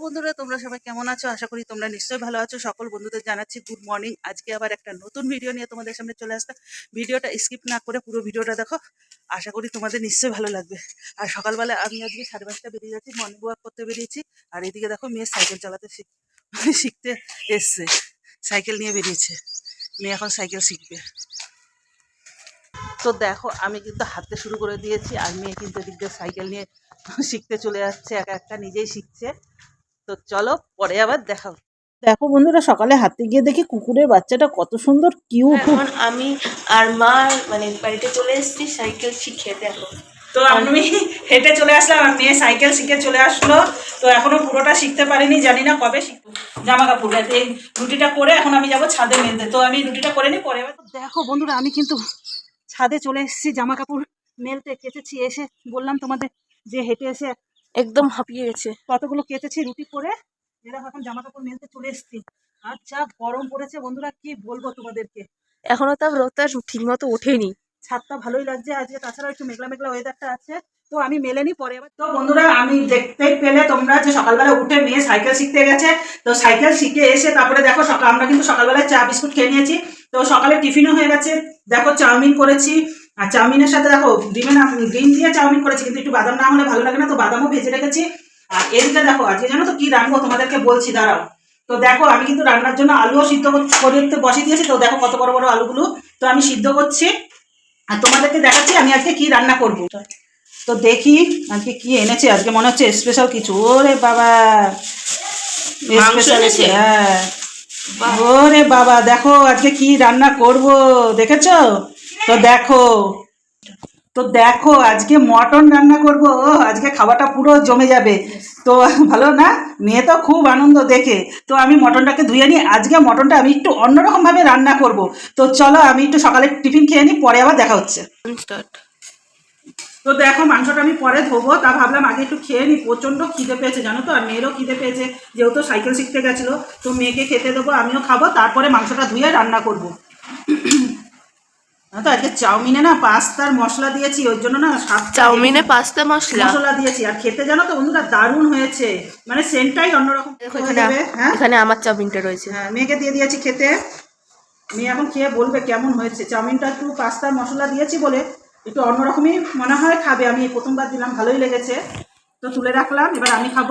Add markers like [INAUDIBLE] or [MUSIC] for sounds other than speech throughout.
বন্ধুরা, তোমরা সবাই কেমন আছো? আশা করি তোমরা নিশ্চয়ই ভালো আছো। সকল বন্ধুদের জানাচ্ছি গুড মর্নিং আজকে আবার একটা নতুন ভিডিও নিয়ে তোমাদের সামনে চলে আসলাম। ভিডিওটা স্কিপ না করে পুরো ভিডিওটা দেখো। আশা করি তোমাদের নিশ্চয়ই ভালো লাগবে। আর সকালবেলা আমি আজকে সাড়ে পাঁচটা বেরিয়ে যাচ্ছি মর্নিং ওয়াক করতে বেরিয়েছি। আর এদিকে দেখো, মেয়ে সাইকেল চালাতে শিখ- শিখতে এসছে। সাইকেল নিয়ে বেরিয়েছে। মেয়ে এখন সাইকেল শিখবে। তো দেখো, আমি কিন্তু হাঁটতে শুরু করে দিয়েছি। আর মেয়ে কিন্তু এদিক দিয়ে সাইকেল নিয়ে শিখতে চলে যাচ্ছে একা একটা নিজেই শিখছে। তো চলো পরে আবার দেখাও দেখো বন্ধুরা সকালে হাতে গিয়ে দেখি কুকুরের বাচ্চাটা কত সুন্দর কিউট এখন আমি আর মা মানে বাড়িতে চলে এসেছি সাইকেল শিখে দেখো। তো আমি হেঁটে চলে আসলাম আর মেয়ে সাইকেল শিখে চলে আসলো। তো এখনও পুরোটা শিখতে পারিনি জানি না কবে শিখব। জামা কাপড় এই রুটিটা করে এখন আমি যাব ছাদে মেলতে। তো আমি রুটিটা করে নিই পরে আবার- দেখো বন্ধুরা আমি কিন্তু ছাদে চলে এসেছি জামা কাপড় মেলতে কেচেছি এসে বললাম তোমাদের যে হেঁটে এসে একদম হাঁপিয়ে গেছে। কতগুলো কেটেছি রুটি করে? এরকম এখন জামা কাপড় মেলতে চলে এসেছি। আর যা গরম পড়েছে বন্ধুরা কি বলব তোমাদেরকে? এখনও তার রোদটা ঠিক মতো ওঠেনি। ছাদটা ভালোই লাগছে আজকে তাছাড়া একটু মেঘলা মেঘলা ওয়েদারটা আছে। তো আমি মেলে মেলেনি পরে তো বন্ধুরা আমি দেখতে পেলে তোমরা যে সকালবেলা উঠে মেয়ে সাইকেল শিখতে গেছে তো সাইকেল শিখে এসে তারপরে দেখো সকাল আমরা কিন্তু সকালবেলায় চা বিস্কুট খেয়ে নিয়েছি। তো সকালে টিফিনও হয়ে গেছে। দেখো চাউমিন করেছি। আর চাউমিনের সাথে দেখো ডিমের ডিম দিয়ে চাউমিন করেছি কিন্তু একটু বাদাম না হলে ভালো লাগে না তো বাদামও ভেজে রেখেছি। আর এদিকে দেখো আজকে জানো তো কি রান্নবো তোমাদেরকে বলছি দাঁড়াও। তো দেখো আমি কিন্তু রান্নার জন্য আলুও সিদ্ধ কর- করতে বসিয়ে দিয়েছি তো দেখো কত বড় বড় আলুগুলো। তো আমি সিদ্ধ করছি। আর তোমাদেরকে দেখাচ্ছি আমি আজকে কি রান্না করব। তো দেখি আজকে কি এনেছে আজকে মনে হচ্ছে স্পেশাল কিছু। ওরে বাবা। স্পেশাল এনেছে? হ্যাঁ। ওরে বাবা দেখো আজকে কি রান্না করব দেখেছ? তো দেখো তো দেখো আজকে মটন রান্না করব ও আজকে খাওয়াটা পুরো জমে যাবে। তো ভালো না? মেয়ে তো খুব আনন্দ দেখে। তো আমি মটনটাকে ধুয়ে নিই আজকে মটনটা আমি একটু অন্যরকমভাবে রান্না করব। তো চলো আমি একটু সকালে টিফিন খেয়ে নিই পরে আবার দেখা হচ্ছে। স্টার্ট তো দেখো মাংসটা আমি পরে ধোবো। তা ভাবলাম আগে একটু খেয়ে নিই প্রচণ্ড খিদে পেয়েছে জানো তো? আর মেয়েরও খিদে পেয়েছে যেহেতু সাইকেল শিখতে গেছিল। তো মেয়েকে খেতে দেবো আমিও খাব তারপরে মাংসটা ধুয়ে রান্না করব। তো আজকে চাউমিনে না পাস্তার মশলা দিয়েছি ওর জন্য না চাউমিনে পাস্তা মশলা? মশলা দিয়েছি। আর খেতে জানো তো বন্ধুরা দারুণ হয়েছে। মানে সেন্টটাই অন্যরকম এখানে হ্যাঁ? এখানে আমার চাউমিনটা রয়েছে। হ্যাঁ মেয়েকে দিয়ে দিয়েছি খেতে। মেয়ে এখন খেয়ে বলবে কেমন হয়েছে। চাউমিনটা একটু পাস্তার মশলা দিয়েছি বলে একটু অন্যরকমই মনে হয় খাবে। আমি প্রথমবার দিলাম ভালোই লেগেছে। তো তুলে রাখলাম এবার আমি খাব।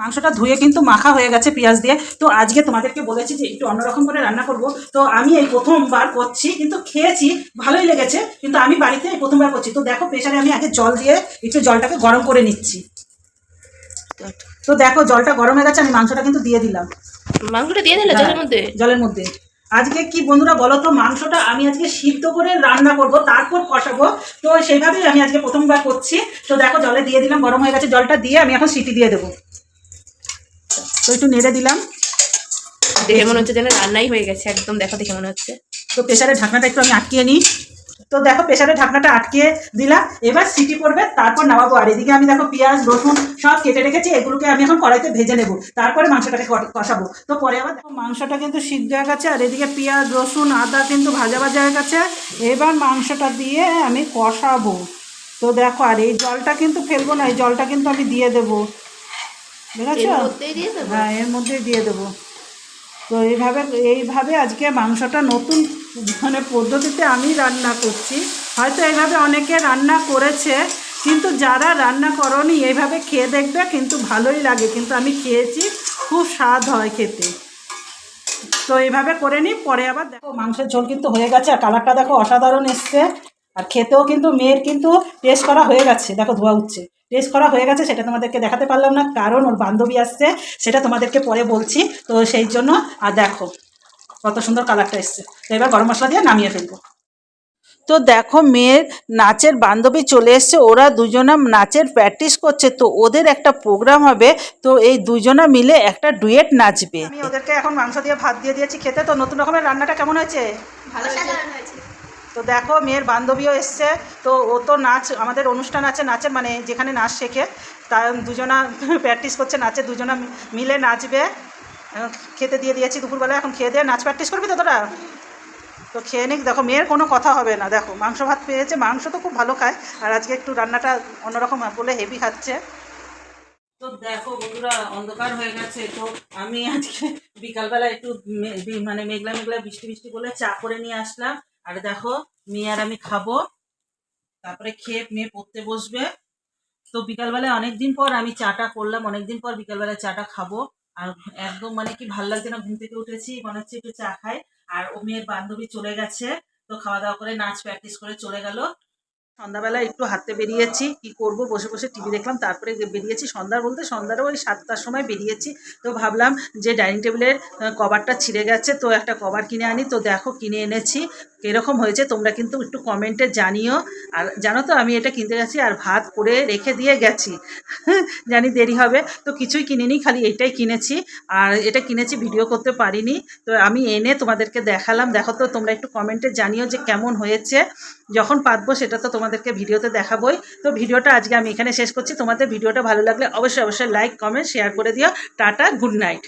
মাংসটা ধুয়ে কিন্তু মাখা হয়ে গেছে পেঁয়াজ দিয়ে। তো আজকে তোমাদেরকে বলেছি যে একটু অন্যরকম করে রান্না করব। তো আমি এই প্রথমবার করছি কিন্তু খেয়েছি ভালোই লেগেছে কিন্তু আমি বাড়িতে এই প্রথমবার করছি। তো দেখো প্রেশারে আমি আগে জল দিয়ে একটু জলটাকে গরম করে নিচ্ছি। তো দেখো জলটা গরম হয়ে গেছে আমি মাংসটা কিন্তু দিয়ে দিলাম। মাংসটা দিয়ে দিলে হ্যাঁ, জলের মধ্যে? জলের মধ্যে। আজকে কি বন্ধুরা বলো তো মাংসটা আমি আজকে সিদ্ধ করে রান্না করব তারপর কষাবো। তো সেইভাবেই আমি আজকে প্রথমবার করছি। তো দেখো জলে দিয়ে দিলাম গরম হয়ে গেছে। জলটা দিয়ে আমি এখন সিটি দিয়ে দেবো। তো একটু নেড়ে দিলাম। দেখে মনে হচ্ছে যেন রান্নাই হয়ে গেছে। একদম দেখো দেখে মনে হচ্ছে। তো প্রেশারের ঢাকনাটা একটু আমি আটকিয়ে নিই। তো দেখো প্রেশারের ঢাকনাটা আটকে দিলাম। এবার সিটি পড়বে তারপর নামাবো। আর এদিকে আমি দেখো পেঁয়াজ রসুন সব কেটে রেখেছি এগুলোকে আমি এখন কড়াইতে ভেজে নেব। তারপরে মাংসটাকে কষাবো। তো পরে আবার দেখো মাংসটা কিন্তু সিদ্ধ হয়ে গেছে আর এদিকে পেঁয়াজ রসুন আদা কিন্তু ভাজা ভাজা হয়ে গেছে। এবার মাংসটা দিয়ে আমি কষাবো। তো দেখো আর এই জলটা কিন্তু ফেলব না এই জলটা কিন্তু আমি দিয়ে দেবো। দিয়ে দেবো? হ্যাঁ এর মধ্যেই দিয়ে দেবো। তো এইভাবে এইভাবে আজকে মাংসটা নতুন মানে পদ্ধতিতে আমি রান্না করছি। হয়তো এইভাবে অনেকে রান্না করেছে, কিন্তু যারা রান্না করনি এইভাবে খেয়ে দেখবে কিন্তু ভালোই লাগে। কিন্তু আমি খেয়েছি, খুব স্বাদ হয় খেতে। তো এইভাবে করে নিই, পরে আবার দেখো মাংসের ঝোল কিন্তু হয়ে গেছে, আর কালারটা দেখো অসাধারণ এসছে। আর খেতেও কিন্তু মেয়ের কিন্তু টেস্ট করা হয়ে গেছে। দেখো, ধোয়া উঠছে। টেস্ট করা হয়ে গেছে, সেটা তোমাদেরকে দেখাতে পারলাম না। কারণ ওর বান্ধবী আসছে, সেটা তোমাদেরকে পরে বলছি। তো সেই জন্য, আর দেখো। কত সুন্দর কালারটা এসছে। তো এবার গরম মশলা দিয়ে নামিয়ে ফেলব। তো দেখো মেয়ের নাচের বান্ধবী চলে এসছে। ওরা দুজনা নাচের প্র্যাকটিস করছে। তো ওদের একটা প্রোগ্রাম হবে। তো এই দুজনা মিলে একটা ডুয়েট নাচবে। আমি ওদেরকে এখন মাংস দিয়ে ভাত দিয়ে দিয়েছি খেতে। তো নতুন রকমের রান্নাটা কেমন হয়েছে? তো দেখো মেয়ের বান্ধবীও এসছে। তো ও তো নাচ আমাদের অনুষ্ঠান আছে নাচের মানে যেখানে নাচ শেখে তা দুজনা [LAUGHS] প্র্যাকটিস করছে নাচে দুজনা মিলে নাচবে। খেতে দিয়ে দিয়েছি দুপুরবেলা, এখন খেয়ে দিয়ে নাচ প্র্যাকটিস করবি তো তোরা? তো খেয়ে নিক, দেখো মেয়ের কোনো কথা হবে না, দেখো মাংস ভাত পেয়েছে, মাংস তো খুব ভালো খায়, আর আজকে একটু রান্নাটা অন্যরকম বলে হেভি খাচ্ছে। তো দেখো বন্ধুরা, অন্ধকার হয়ে গেছে, তো আমি আজকে বিকালবেলা একটু মানে মেঘলা মেঘলা বৃষ্টি বৃষ্টি বলে চা করে নিয়ে আসলাম, আর দেখো মেয়ে আর আমি খাব, তারপরে খেয়ে মেয়ে পড়তে বসবে। তো বিকালবেলায় অনেকদিন পর আমি চাটা করলাম, অনেকদিন পর বিকালবেলায় চাটা খাব। আর একদম মানে কি ভালো লাগছে না? ঘুম থেকে উঠেছি, মনে হচ্ছে একটু চা খাই। আর ও মেয়ের বান্ধবী চলে গেছে, তো খাওয়া দাওয়া করে নাচ প্র্যাকটিস করে চলে গেল। সন্ধ্যাবেলা একটু হাঁটতে বেরিয়েছি, কি করব? বসে বসে টিভি দেখলাম, তারপরে বেরিয়েছি, সন্ধ্যার বলতে সন্ধ্যার ওই সাতটার সময় বেরিয়েছি। তো ভাবলাম যে ডাইনিং টেবিলের কভারটা ছিঁড়ে গেছে, তো একটা কভার কিনে আনি। তো দেখো কিনে এনেছি, কীরকম হয়েছে, তোমরা কিন্তু একটু কমেন্টে জানিও। আর জানো তো, আমি এটা কিনতে গেছি আর ভাত করে রেখে দিয়ে গেছি। [LAUGHS] জানি দেরি হবে, তো কিছুই কিনিনি, খালি এটাই কিনেছি। আর এটা কিনেছি, ভিডিও করতে পারিনি। তো আমি এনে তোমাদেরকে দেখালাম। দেখো তো, তোমরা একটু কমেন্টে জানিও যে কেমন হয়েছে। যখন পাতবো সেটা তো তোমাদেরকে ভিডিওতে দেখাবোই। তো ভিডিওটা আজকে আমি এখানে শেষ করছি। তোমাদের ভিডিওটা ভালো লাগলে অবশ্যই অবশ্যই লাইক কমেন্ট শেয়ার করে দিও। Tata good night